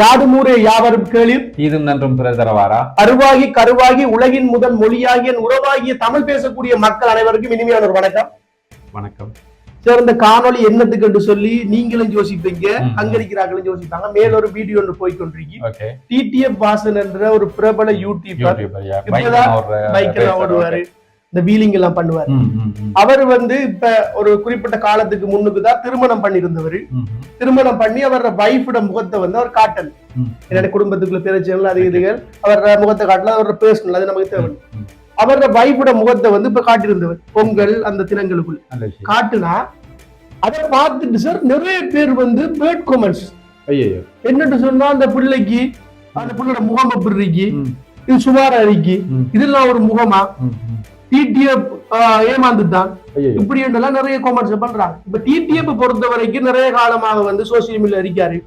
யாதுமூரே யாவரும் கேளிர். இதும் நன்றும் பிறதரவாரா அருவாகி கருவாகி உலகின் முதல் மொழியாகிய உறவாகிய தமிழ் பேசக்கூடிய மக்கள் அனைவருக்கும் இனிமையான ஒரு வணக்கம். வணக்கம். சார் இந்த காணொளி என்னத்துக்கு என்று சொல்லி நீங்களும் யோசிப்பீங்க. ம். அங்க இருக்கிறார்களும் யோசிப்பாங்க. மேல ஒரு வீடியோ ஒன்று போய் கொண்டிருக்கி. ஓகே. டிடிஎஃப் வாசன் என்ற ஒரு பிரபல யூடியூபர் பைக்ல ஓடுவாரு இந்த வீலிங் எல்லாம் பண்ணுவாரு. அவர் வந்து இப்ப ஒரு குறிப்பிட்ட காலத்துக்கு முன்னுக்கு தான் திருமணம் பண்ணியிருந்தவர். திருமணம் பண்ணி அவரோட வைஃபோட முகத்தை வந்து அவர் காட்டல். என்னோட குடும்பத்துக்குள்ள பிரச்சனைகள் அது இதுகள் அவரோட முகத்தை காட்டல அவரோட பேசணும் அது நமக்கு தேவை. அவரோட வைஃபோட முகத்தை வந்து இப்ப காட்டியிருந்தவர். பொங்கல் அந்த விஷயம். காட்டுனா அதை பார்த்துட்டு சார் நிறைய பேர் வந்து பேட் கொமெண்ட்ஸ் என்னட்டு சொன்னா அந்த பிள்ளைக்கு அந்த பிள்ளையோட முகம் அப்படி இருக்கு? இது சுமாரா இருக்கு? இதெல்லாம் ஒரு முகமா. டிடிஎஃப் ஏமாந்துதான் இப்படி என்றெல்லாம் நிறைய கொமெண்ட்ஸ் பண்றாங்க இப்ப டிடிஎஃப் பொறுத்த வரைக்கும் நிறைய காலமாக வந்து சோசியல் மீடியா இருக்காரு.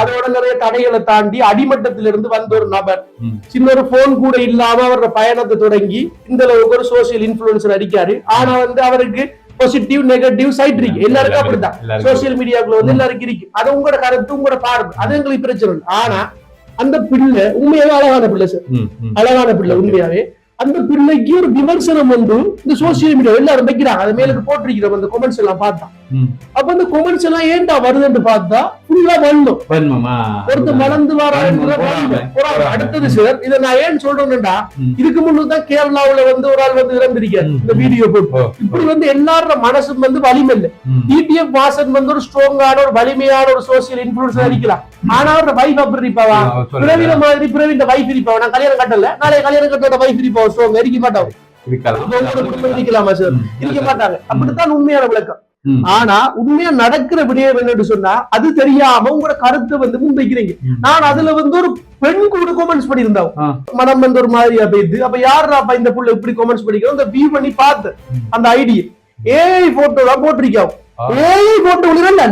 அதோட நிறைய தடைகளை தாண்டி அடிமட்டத்திலிருந்து இருந்து வந்த ஒரு நபர். சின்ன ஒரு போன் கூட இல்லாம அவரோட பயணத்தை தொடங்கி இந்த அளவுக்கு ஒரு சோசியல் இன்ஃபுளுசர் அடிக்காரு. ஆனா வந்து அவருக்கு பாசிட்டிவ் நெகட்டிவ் சைட் இருக்கு. எல்லாருக்கும் அப்படித்தான். எல்லாருக்கும். சோசியல் மீடியாக்குள்ள வந்து எல்லாருக்கும் இருக்கு. அது உங்களோட கருத்து உங்களோட பார்வை. அது எங்களுக்கு பிரச்சனை. ஆனா அந்த பிள்ளை உண்மையாவே அழகான பிள்ளை சார். அழகான பிள்ளை உண்மையாவே. அந்த பிள்ளைக்கு ஒரு விமர்சனம் வந்து இந்த சோசியல் மீடியா எல்லாரும் வைக்கிறாங்க அது மேலுக்கு போட்டிருக்கிறோம் அந்த கொமெண்ட்ஸ் எல்லாம் பார்த்தா. அப்ப அந்த கொமெண்ட்ஸ் எல்லாம் ஏன்டா வருதுன்னு பார்த்தா ஃபுல்லா? ஒருத்த மலர்ந்து பொறாமை. அடுத்தது சார் இதை நான் ஏன் சொல்றேன்டா. இதுக்கு முன்னு தான் கேரளாவுல வந்து ஒரு ஆள் வந்து இறந்திருக்காரு. இந்த வீடியோ இப்படி வந்து எல்லாரோட மனசும் வந்து வலிமை இல்லை வாசன் வந்து ஒரு ஸ்ட்ராங்கான ஒரு வலிமையான ஒரு சோசியல் இன்ஃபுளுசர் அடிக்கிறான் ஆனா அவரோட வைஃப் அப்படி இருப்பாவா. பிறவின மாதிரி வைஃப் இருப்பாவா? நான் கல்யாணம் கட்டல. நாளை கல்யாணம் கட்டோட வைஃப் இருப்பாவா? ஸ்ட்ராங் இருக்க மாட்டாங்க இருக்கலாம். இருக்கலாமா சார் இருக்க மாட்டாங்க. அப்படித்தான் உண்மையான விளக்கம். ஆனா உண்மையா நடக்கிற விடயம் என்னன்னு சொன்னா அது தெரியாம உங்களோட கருத்தை வந்து முன்வைக்கிறீங்க. நான் அதுல வந்து ஒரு பெண் கூட கமெண்ட்ஸ் பண்ணியிருந்தோம் ஆ. மனம் வந்து ஒரு மாதிரியா போயிடுது அப்ப யாரா அப்ப இந்த புள்ள இப்படி கமெண்ட்ஸ் பண்ணிக்கிறோம் அந்த வியூ பண்ணி பார்த்து. அந்த ஐடி ஏஐ போட்டோ தான் போட்டிருக்கோம். ஏஐ போட்டோ இல்ல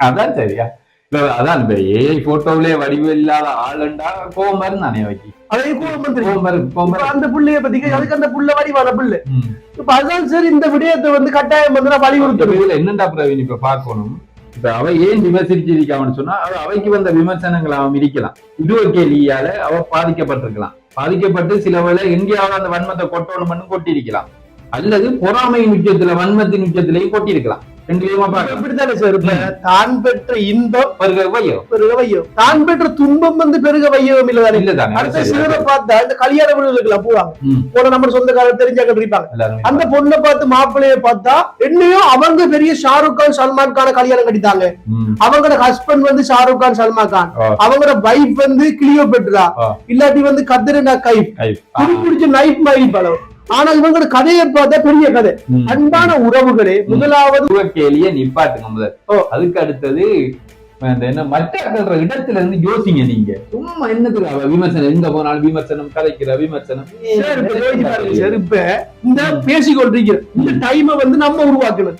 அதான் சரியா அதான் இந்த ஏஐ போட்டோவிலே வடிவு இல்லாத ஆளுண்டா கோவம் வரும் தானே வைக்கி. அதே வந்துருக்கு கோவம் வரும் அந்த புள்ளைய பத்தி அதுக்கு அந்த புள்ள வடிவான புள்ள. இப்ப அதான் சரி இந்த விடயத்தை வந்து கட்டாயம் வந்து நான் வலியுறுத்தணும் இதுல என்னடா பிரவீன் இப்ப பார்க்கணும்? இப்ப அவ ஏன் விமர்சிச்சிருக்கான்னு சொன்னா அவ அவைக்கு வந்த விமர்சனங்களை அவன் மிதிக்கலாம். இது ஒரு கேள்வியால அவ பாதிக்கப்பட்டிருக்கலாம். பாதிக்கப்பட்டு சில வேளை இந்தியாவில அந்த வன்மத்தை கொட்டணும்னு கொட்டியிருக்கலாம். அல்லது பொறாமையின் உச்சத்துல வன்மத்தின் உச்சத்திலையும் கொட்டியிருக்கலாம். இப்படித்தானே சார் இப்ப தான் பெற்ற இன்பம் வருக வையோ. பெருக வையம் தான் பெற்ற துன்பம் வந்து பெருக வையம் இல்லதானே? இல்லதானே அடுத்த சரி, சிலரை சரி. பார்த்தா இந்த கல்யாண வீடுகளுக்கு போவாங்க. ம், போன நம்ம சொந்தக்காரர் தெரிஞ்சாக்க இருப்பாங்க எல்லாருமே அந்த பொண்ணை பார்த்து மாப்பிள்ளைய பார்த்தா என்னையும் அவங்க பெரிய ஷாருக் கான் சல்மான் கான கல்யாணம் கட்டிட்டாங்க அவங்களோட ஹஸ்பண்ட் வந்து ஷாருக் கான் சல்மான் கான். அவங்களோட வைஃப் வந்து கிளியோ பெட்ரா. இல்லாட்டி வந்து கத்திரினா கைஃப் ஆ, குடி பிடிச்ச நைட் மாதிரி பலம் ஆனா இவங்களோட கதையை பார்த்தா பெரிய கதை. அன்பான உறவுகளே முதலாவது கேலிய நிப்பாட்டுங்க முதல். அதுக்கு அடுத்தது என்ன மற்ற இடத்துல இருந்து யோசிங்க நீங்க. சும்மா என்னத்துக்கு விமர்சனம் எங்க போனாலும் விமர்சனம் கதைக்கிற விமர்சனம். சார், இப்ப யோசிச்சு பாருங்க. சார், இப்ப இந்த பேசிக்கொண்டிருக்கிற இந்த டைமை வந்து நம்ம உருவாக்கணும்.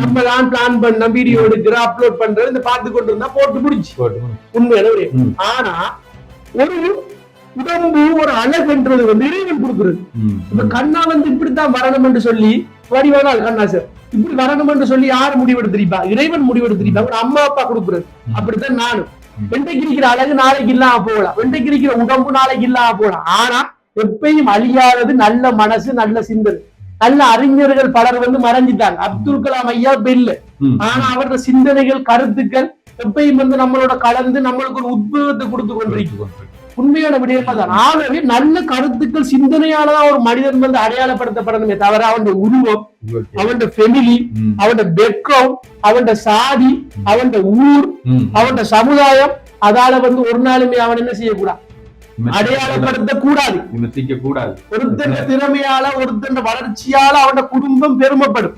நம்ம தான் பிளான் பண்ண வீடியோ எடுக்கிற அப்லோட் பண்ற இந்த பார்த்து கொண்டு இருந்தா போட்டு முடிச்சு உண்மையான. ஆனா ஒரு உடம்பு ஒரு அழகுன்றது வந்து இறைவன் கொடுக்கிறது. இப்ப. கண்ணா வந்து இப்படித்தான் வரணும் என்று சொல்லி வடிவானால் கண்ணா சார் இப்படி வரணும் என்று சொல்லி யார் முடிவெடுத்திருப்பா? இறைவன் முடிவெடுத்திருப்பா. உங்க அம்மா அப்பா கொடுக்கிறது. அப்படித்தான் நானும். வெண்டைக்கு இருக்கிற அழகு நாளைக்கு இல்லாம போகலாம். வெண்டைக்கு இருக்கிற உடம்பு நாளைக்கு இல்லாம போகலாம். ஆனா எப்பயும் அழியாதது நல்ல மனசு நல்ல சிந்தனை. நல்ல அறிஞர்கள் பலர் வந்து மறைஞ்சிட்டாங்க. அப்துல் கலாம் ஐயா ம். ஆனா அவரோட சிந்தனைகள் கருத்துக்கள் எப்பயும் வந்து நம்மளோட கலந்து நம்மளுக்கு ஒரு உத்வேகத்தை கொடுத்து கொண்டிருக்கு. உண்மையான விடயமா தான். ஆகவே நல்ல கருத்துக்கள் சிந்தனையாலதான் ஒரு மனிதன் வந்து அடையாளப்படுத்தப்படணுமே தவிர அவன் உருவம் அவன் ஃபெமிலி அவன் பேக்ரவுண்ட் அவன் சாதி அவன் ஊர். அவன் சமுதாயம் அதால வந்து ஒரு நாளுமே அவன் என்ன செய்யக்கூடாது? அடையாளப்படுத்த கூடாது விமர்சிக்க கூடாது ஒருத்தன் திறமையால ஒருத்தன் வளர்ச்சியால அவன் குடும்பம் பெருமைப்படும்.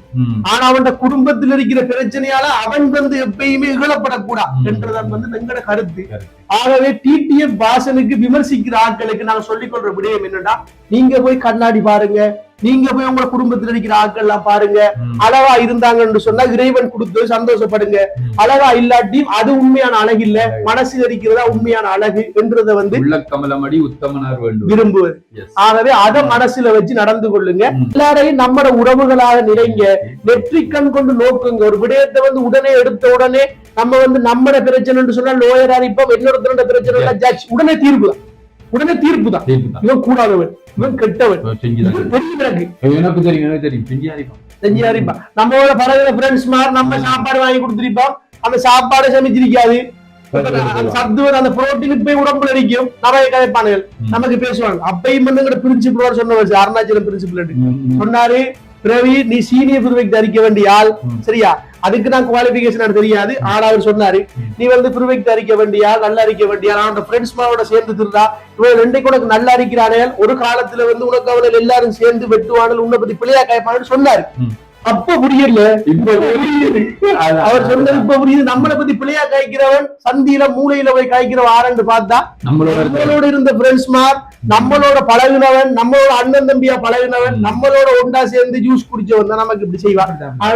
ஆனா அவன் குடும்பத்தில் இருக்கிற பிரச்சனையால அவன் வந்து எப்பயுமே இகழப்படக்கூடாது. என்றதான் வந்து எங்கட கருத்து. ஆகவே டிடிஎஃப் வாசனுக்கு விமர்சிக்கிற ஆட்களுக்கு நாங்க சொல்லிக் கொள்ற விடயம் என்னன்னா நீங்க போய் கண்ணாடி பாருங்க நீங்க போய் உங்க குடும்பத்தில் இருக்கிற ஆட்கள் எல்லாம் பாருங்க அழகா இருந்தாங்கன்னு சொன்னா இறைவன் கொடுத்து சந்தோஷப்படுங்க. அழகா இல்லாட்டியும் அது உண்மையான அழகு இல்ல மனசு இருக்கிறதா உண்மையான அழகு என்றதை வந்து கமலமடி உத்தமனார் வேண்டும். விரும்புவது. ஆகவே அதை மனசுல வச்சு நடந்து கொள்ளுங்க. எல்லாரையும் நம்மட உறவுகளாக நினைங்க. நெற்றிக்கண் கொண்டு நோக்குங்க. ஒரு விடயத்தை வந்து உடனே எடுத்த உடனே நம்ம வந்து நம்மட பிரச்சனைன்னு சொன்னா லோயர் அரிப்போம் இன்னொருத்தரோட பிரச்சனை ஜட்ஜ் உடனே தீர்ப்பு தான். உடனே தீர்ப்பு தான். இவன் கூடாதவன். இவன் கெட்டவன். எனக்கு தெரியும் எனக்கு தெரியும். செஞ்சு அடிப்பான் செஞ்சு அரிப்பா நம்மளோட பழகிற ஃப்ரெண்ட்ஸ் மாதிரி நம்ம சாப்பாடு வாங்கி கொடுத்துருப்போம். அந்த சாப்பாடு சமைச்சிருக்காது. அந்த சத்துவம் அந்த புரோட்டீன் போய் உடம்புல இருக்கும் நிறைய கதைப்பானுகள். நமக்கு பேசுவாங்க. அப்பயும் வந்து பிரின்சிபல் சொன்ன வச்சு அருணாச்சலம் பிரின்சிபல். சொன்னாரு பிரவி நீ சீனியர் பிரிவைக்கு அறிக்க வேண்டிய ஆள். சரியா? அதுக்கு நான் குவாலிபிகேஷன் தெரியாது. ஆனா அவர் சொன்னாரு நீ வந்து பிரிவைக்கு அறிக்க வேண்டியா? நல்லா அறிக்க வேண்டியா? ஆள் ஃப்ரெண்ட்ஸ் மாவோட சேர்ந்து திருந்தா இவன் ரெண்டைக்கு உனக்கு நல்லா அறிக்கிறானே ஒரு காலத்துல வந்து உனக்கு அவனை எல்லாரும் சேர்ந்து வெட்டுவானல் உன்னை பத்தி பிள்ளையா காய்ப்பானு சொன்னாரு. அப்ப புரியல. இப்ப. அவர் சொன்னது இப்ப புரியுது. நம்மளை பத்தி பிள்ளையா காய்க்கிறவன் சந்தியில மூலையில போய் காய்க்கிறவன் ஆரண்டு பார்த்தா நம்மளோட இருந்த ஃப்ரெண்ட்ஸ் மார் நம்மளோட பழகினவன் நம்மளோட அண்ணன் தம்பியா பழகினவன் நம்மளோட ஒன்றா சேர்ந்து ஜூஸ் குடிச்சவன் தான் நமக்கு இப்படி செய்வான்.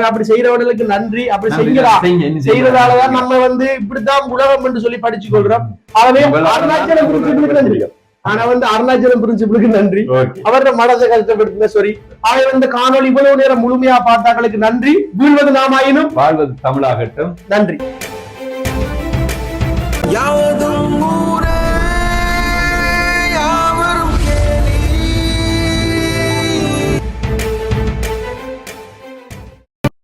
அப்படி செய்யறவனுக்கு நன்றி. அப்படி செய்யுங்க. செய்யறதாலதான் நம்ம வந்து இப்படித்தான் உலகம் என்று சொல்லி படிச்சு கொள்றோம் இவ்வளவு அருணாச்சலம் நன்றி. ஆனா வந்து அருணாச்சலம் பிரின்சிபலுக்கு நன்றி. அவரோட மனசை கஷ்டப்படுத்தின சரி ஆகவே இந்த காணொலி இவ்வளவு நேரம் முழுமையா பார்த்தாக்களுக்கு நன்றி. வீழ்வது நாமாயினும் வாழ்வது தமிழாகட்டும். நன்றி.